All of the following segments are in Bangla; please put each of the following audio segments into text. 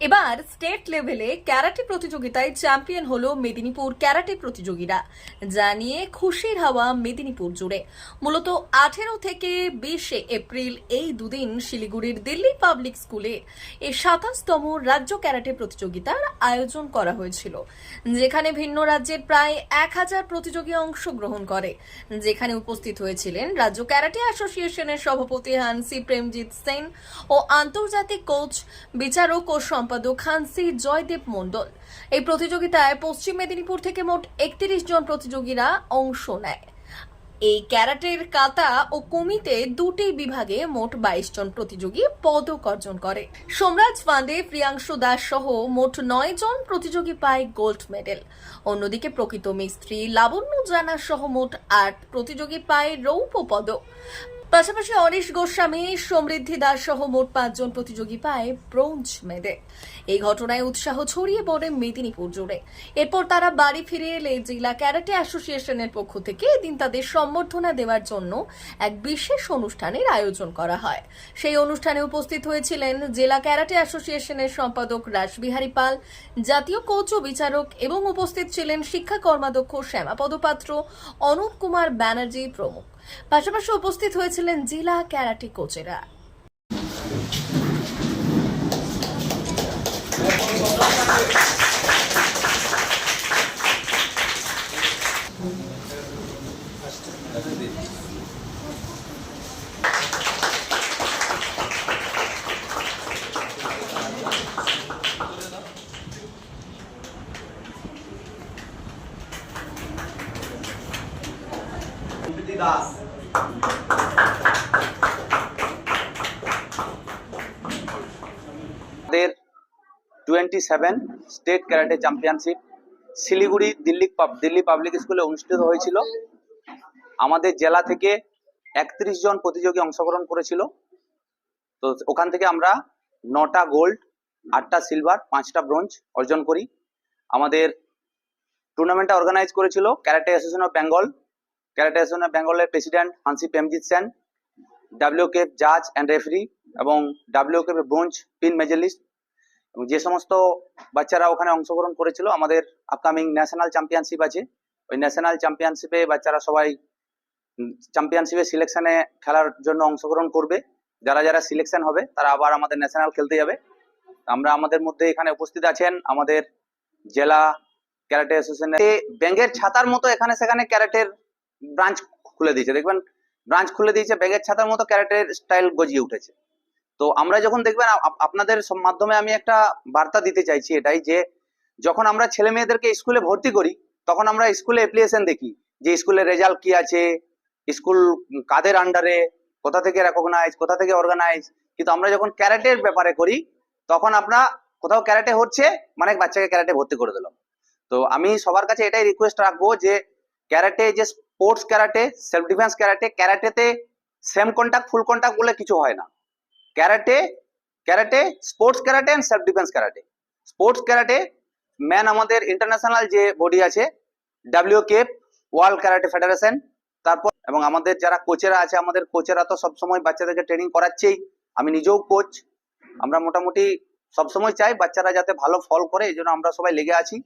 এবার স্টেট লেভেলে ক্যারাটে প্রতিযোগিতায় চ্যাম্পিয়ন হলো মেদিনীপুর ক্যারাটে প্রতিযোগীরা, যা নিয়ে খুশির হাওয়া মেদিনীপুর জুড়ে। মূলত আঠেরো থেকে বিশে এপ্রিল এই দুদিন শিলিগুড়ির দিল্লি পাবলিক স্কুলে এই সাতাশতম রাজ্য ক্যারাটে প্রতিযোগিতার আয়োজন করা হয়েছিল, যেখানে ভিন্ন রাজ্যের প্রায় এক হাজার প্রতিযোগী অংশগ্রহণ করে। যেখানে উপস্থিত হয়েছিলেন রাজ্য ক্যারাটে অ্যাসোসিয়েশনের সভাপতি হানসি প্রেমজিৎ সেন ও আন্তর্জাতিক কোচ, বিচারক ও সম্পাদক হানসি জয়দেব মণ্ডল। এই প্রতিযোগিতায় পশ্চিম মেদিনীপুর থেকে মোট একত্রিশ জন প্রতিযোগীরা অংশ নেয়। এই ক্যারাটের কাতা ও কুমিতে দুটি বিভাগে মোট বাইশ জন প্রতিযোগী পদক অর্জন করে। সোমরাজ ফান্ডে প্রিয়াংশু দাস সহ মোট নয় জন প্রতিযোগী পায় গোল্ড মেডেল। অন্যদিকে প্রকৃত মিস্ত্রি লাবণ্য জানা সহ মোট আট প্রতিযোগী পায় রৌপ্য পদক। পাশাপাশি অনিশ গোস্বামী, সমৃদ্ধি দাস সহ মোট পাঁচজন প্রতিযোগী পায় ব্রোঞ্জ মেডেল এই ঘটনায় উৎসাহ ছড়িয়ে পড়ে মেদিনীপুর জুড়ে। এরপর তারা বাড়ি ফিরে এলে জেলা ক্যারাটে অ্যাসোসিয়েশনের পক্ষ থেকে এদিন তাদের সম্বর্ধনা দেওয়ার জন্য এক বিশেষ অনুষ্ঠানের আয়োজন করা হয়। সেই অনুষ্ঠানে উপস্থিত হয়েছিলেন জেলা ক্যারাটে অ্যাসোসিয়েশনের সম্পাদক রাসবিহারী পাল, জাতীয় কোচ ও বিচারক এবং উপস্থিত ছিলেন শিক্ষা কর্মাধ্যক্ষ শ্যামাপদ পাত্র অনুপ কুমার ব্যানার্জি প্রমুখ। পাশাপাশি উপস্থিত হয়েছিলেন জেলা ক্যারাটি কোচেরা। দাস আমাদের twenty seven state karate championship Siliguri Delhi Delhi public স্কুলে অনুষ্ঠিত হয়েছিল। আমাদের জেলা থেকে একত্রিশ জন প্রতিযোগী অংশগ্রহণ করেছিল। তো ওখান থেকে আমরা নটা গোল্ড আটটা সিলভার পাঁচটা ব্রোঞ্জ অর্জন করি। আমাদের টুর্নামেন্টটা অর্গানাইজ করেছিল karate association of Bengal karate association বেঙ্গলের president hanshi Premjit Sen WK জাজ অ্যান্ড রেফারি এবং ডাব্লিউকে ব্রোঞ্জ পিন মেজালিস্ট। এবং যে সমস্ত বাচ্চারা ওখানে অংশগ্রহণ করেছিল, আমাদের আপকামিং ন্যাশনাল চ্যাম্পিয়নশিপ আছে। ওই ন্যাশনাল চ্যাম্পিয়নশিপে বাচ্চারা সবাই চ্যাম্পিয়নশিপে সিলেকশনে খেলার জন্য অংশগ্রহণ করবে। যারা যারা সিলেকশন হবে, তারা আবার আমাদের ন্যাশনাল খেলতে যাবে। আমরা আমাদের মধ্যে এখানে উপস্থিত আছেন আমাদের জেলা ক্যারাটে অ্যাসোসিয়েশন ব্যাঙ্গের ছাতার মতো এখানে সেখানে ক্যারাটের ব্রাঞ্চ খুলে দিয়েছে। দেখবেন ব্রাঞ্চ খুলে দিয়েছে, ব্যাগের ছাতার মতো ক্যারাটের স্টাইল গজিয়ে উঠেছে। তো আমরা যখন দেখবেন, আপ- আপনাদের মাধ্যমে আমি একটা বার্তা দিতে চাইছি এটাই যে, যখন আমরা ছেলে মেয়েদেরকে স্কুলে ভর্তি করি, তখন আমরা স্কুলে অ্যাপ্লিকেশন দেখি যে স্কুলের রেজাল্ট কি আছে, স্কুল কাদের আন্ডারে কোথা থেকে রেকগনাইজ কোথা থেকে অর্গানাইজ কিন্তু আমরা যখন ক্যারাটের ব্যাপারে করি, তখন আমরা কোথাও ক্যারাটে হচ্ছে মানে বাচ্চাকে ক্যারাটে ভর্তি করে দিলাম। তো আমি সবার কাছে এটাই রিকোয়েস্ট রাখব যে ক্যারাটে, যে sports karate self defence karate, ক্যারাটেতে same contact full contact বলে কিছু হয় না। Karate karate sports karate and self defence karate. Sports karate man আমাদের ইন্টারন্যাশনাল যে বডি আছে W KF world karate federation তারপর এবং আমাদের যারা কোচেরা আছে, আমাদের কোচেরা তো সবসময় বাচ্চাদেরকে ট্রেনিং করাচ্ছেই। আমি নিজেও কোচ আমরা মোটামুটি সবসময় চাই বাচ্চারা যাতে ভালো ফল করে, এই জন্য আমরা সবাই লেগে আছি।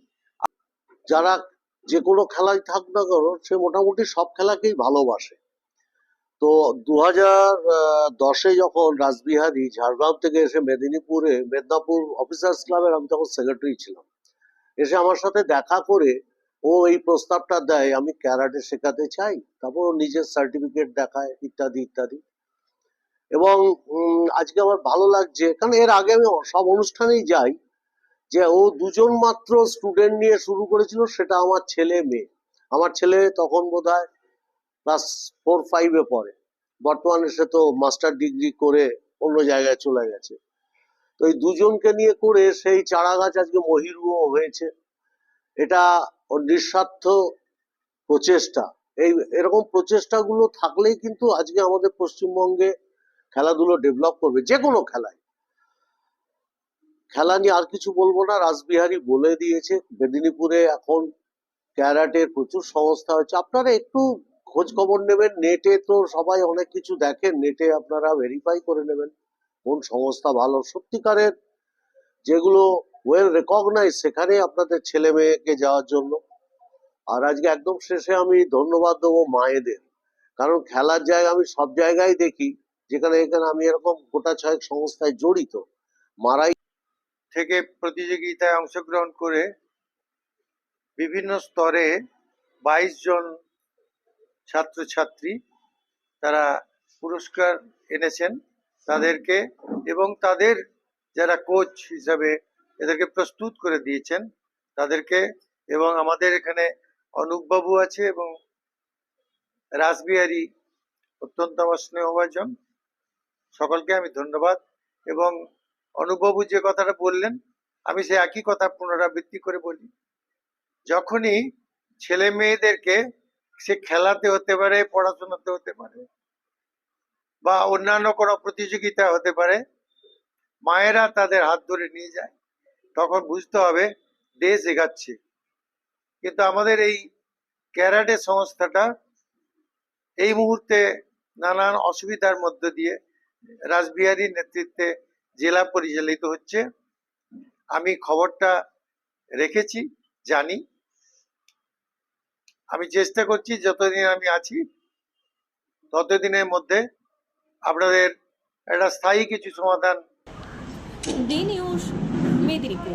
যারা যে কোনো খেলাই থাক না কেন, সে মোটামুটি সব খেলাকেই ভালোবাসে। তো দু হাজার দশে যখন রাসবিহারী ঝাড়গ্রাম থেকে এসে মেদিনীপুরে, মেদিনীপুর অফিসার্স ক্লাবের আমি তখন সেক্রেটারি ছিলাম। এসে আমার সাথে দেখা করে ও এই প্রস্তাবটা দেয়, আমি ক্যারাটে শেখাতে চাই, তারপর ও নিজের সার্টিফিকেট দেখায়, ইত্যাদি ইত্যাদি। এবং আজকে আমার ভালো লাগছে, কারণ এর আগে আমি সব অনুষ্ঠানেই যাই যে ও দুজন মাত্র স্টুডেন্ট নিয়ে শুরু করেছিল, সেটা আমার ছেলে মেয়ে। আমার ছেলে তখন বোধ হয় ক্লাস ফোর ফাইভে পড়ে। বর্তমানে সে তো মাস্টার ডিগ্রি করে অন্য জায়গায় চলে গেছে। তো এই দুজনকে নিয়ে করে সেই চারা গাছ আজকে মহিরুহ হয়েছে। এটা নিঃস্বার্থ প্রচেষ্টা। এই এরকম প্রচেষ্টাগুলো থাকলেই কিন্তু আজকে আমাদের পশ্চিমবঙ্গে খেলাধুলো ডেভেলপ করবে যে কোনো খেলায়। খেলা নিয়ে আর কিছু বলব না। রাসবিহারী বলে দিয়েছে, মেদিনীপুরে এখন ক্যারাটের প্রচুর সংস্থা হয়েছে। আপনারা একটু খোঁজ খবর নেবেন, নেটে তো সবাই অনেক কিছু দেখেন, নেটে আপনারা ভেরিফাই করে নেবেন কোন সংস্থা ভালো। সত্যিকারের যেগুলো ওয়েল রেকগনাইজ সেখানে আপনাদের ছেলে মেয়েকে যাওয়ার জন্য। আর আজকে একদম শেষে আমি ধন্যবাদ দেবো মায়েদের। কারণ খেলার জায়গা আমি সব জায়গায় দেখি, যেখানে এখানে আমি এরকম গোটা ছয়েক সংস্থায় জড়িত। মারাই থেকে প্রতিযোগিতায় অংশগ্রহণ করে বিভিন্ন স্তরে বাইশ জন ছাত্রছাত্রী তারা পুরস্কার এনেছেন তাদেরকে এবং তাদের যারা কোচ হিসাবে এদেরকে প্রস্তুত করে দিয়েছেন তাদেরকে এবং আমাদের এখানে অনুপবাবু আছে এবং রাসবিহারী অত্যন্ত আমার স্নেহভাজন। সকলকে আমি ধন্যবাদ এবং অনুপবাবু যে কথাটা বললেন, আমি সে একই কথা পুনরাবৃত্তি করে বলি। যখনই ছেলে মেয়েদেরকে সে খেলাতে হতে পারে, পড়াশোনাতে হতে পারে, বা অন্যান্য কোনো প্রতিযোগিতা হতে পারে, মায়েরা তাদের হাত ধরে নিয়ে যায়। তখন বুঝতে হবে দেশ এগাচ্ছে। কিন্তু আমাদের এই ক্যারাটে সংস্থাটা এই মুহূর্তে নানান অসুবিধার মধ্য দিয়ে রাসবিহারীর নেতৃত্বে জেলা পরিচালিত হচ্ছে। আমি খবরটা রেখেছি, জানি। আমি চেষ্টা করছি যতদিন আমি আছি, ততদিনের মধ্যে আপনাদের একটা স্থায়ী কিছু সমাধান। মেদিনীপুর।